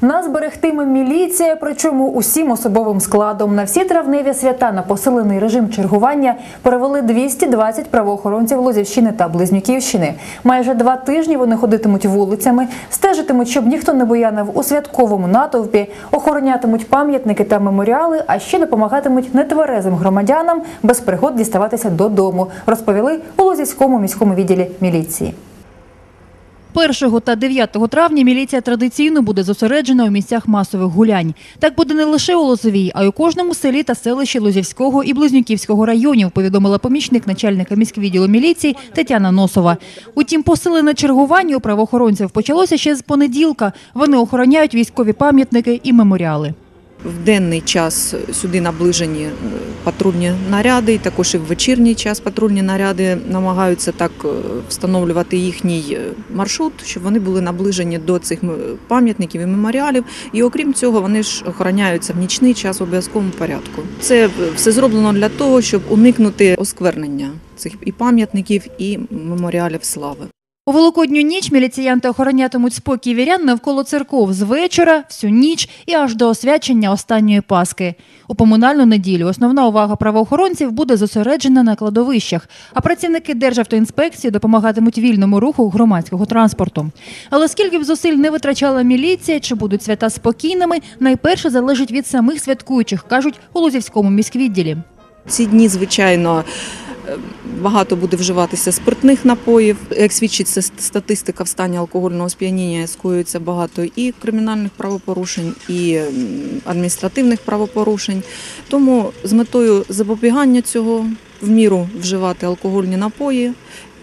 Нас берегтиме міліція, причому усім особовим складом. На всі травневі свята на посилений режим чергування перевели 220 правоохоронців Лозівщини та Близнюківщини. Майже два тижні вони ходитимуть вулицями, стежитимуть, щоб ніхто не буянив у святковому натовпі, охоронятимуть пам'ятники та меморіали, а ще допомагатимуть нетверезим громадянам без пригод діставатися додому. Розповіли у Лозівському міському відділі міліції. 1 та 9 травня міліція традиційно буде зосереджена у місцях масових гулянь. Так буде не лише у Лозовій, а й у кожному селі та селищі Лозівського і Близнюківського районів, повідомила помічник начальника міськвідділу міліції Тетяна Носова. Утім, посилене чергування у правоохоронців почалося ще з понеділка. Вони охороняють військові пам'ятники і меморіали. В денний час сюди наближені е, патрульні наряди, і також і в вечірній час патрульні наряди намагаються так е, встановлювати їхній е, маршрут, щоб вони були наближені до цих пам'ятників і меморіалів. І окрім цього, вони ж охороняються в нічний час в обов'язковому порядку. Це все зроблено для того, щоб уникнути осквернення цих і пам'ятників, і меморіалів слави. У Великодню ніч міліціянти охоронятимуть спокій вірян навколо церков з вечора, всю ніч і аж до освячення останньої Паски. У поминальну неділю основна увага правоохоронців буде зосереджена на кладовищах, а працівники Державтоінспекції допомагатимуть вільному руху громадського транспорту. Але скільки б зусиль не витрачала міліція, чи будуть свята спокійними, найперше залежить від самих святкуючих, кажуть у Лозівському міськвідділі. Ці дні, звичайно, багато буде вживатися спиртних напоїв. Як свідчить ста- статистика в стані алкогольного сп'яніння, скоюється багато і кримінальних правопорушень, і адміністративних правопорушень. Тому з метою запобігання цього в міру вживати алкогольні напої.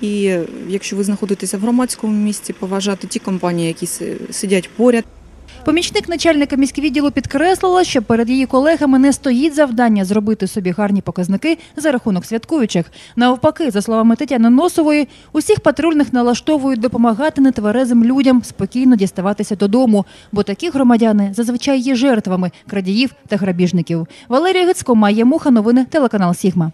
І якщо ви знаходитеся в громадському місці, поважати ті компанії, які сидять поряд. Помічник начальника міськвідділу підкреслила, що перед її колегами не стоїть завдання зробити собі гарні показники за рахунок святкуючих. Навпаки, за словами Тетяни Носової, усіх патрульних налаштовують допомагати нетверезим людям спокійно діставатися додому, бо такі громадяни зазвичай є жертвами крадіїв та грабіжників. Валерія Гицько, Майя Муха, новини телеканал Сігма.